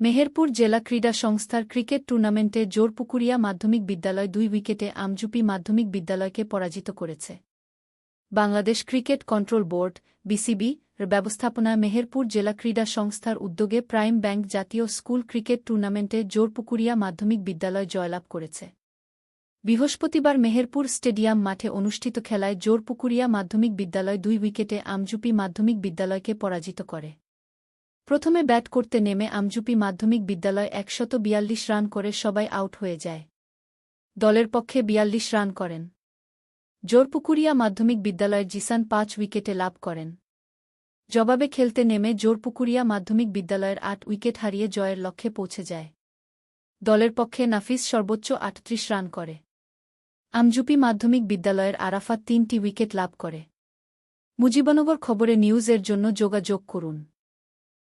মেহেরপুর জেলা ক্রীড়া সংস্থার ক্রিকেট টুর্নামেন্টে জোরপুকুরিয়া মাধ্যমিক বিদ্যালয় দুই উইকেটে আমজুপি মাধ্যমিক বিদ্যালয়কে পরাজিত করেছে। Bangladesh cricket control board, BCB, এর ব্যবস্থাপনায় মেহেরপুর জেলা ক্রীড়া সংস্থার উদ্যোগে প্রাইম ব্যাংক জাতীয় স্কুল ক্রিকেট টুর্নামেন্টে জোরপুকুরিয়া মাধ্যমিক বিদ্যালয় জয়লাভ করেছে। বৃহস্পতিবার মেহেরপুর স্টেডিয়াম মাঠে অনুষ্ঠিত খেলায় জোরপুকুরিয়া মাধ্যমিক বিদ্যালয় দুই উইকেটে আমজুপি মাধ্যমিক বিদ্যালয়কে পরাজিত করে। প্রথমে ব্যাট করতে নেমে আমজুপি মাধ্যমিক বিদ্যালয় একশত বিয়াল্লিশ রান করে সবাই আউট হয়ে যায়। দলের পক্ষে বিয়াল্লিশ রান করেন। জোরপুকুরিয়া মাধ্যমিক বিদ্যালয়ের জিসান পাঁচ উইকেটে লাভ করেন। জবাবে খেলতে নেমে জোরপুকুরিয়া মাধ্যমিক বিদ্যালয়ের আট উইকেট হারিয়ে জয়ের লক্ষ্যে পৌঁছে যায়। দলের পক্ষে নাফিস সর্বোচ্চ আটত্রিশ রান করে। আমজুপি মাধ্যমিক বিদ্যালয়ের আরাফাত তিনটি উইকেট লাভ করে। মুজিবনগর খবরে নিউজের জন্য যোগাযোগ করুন।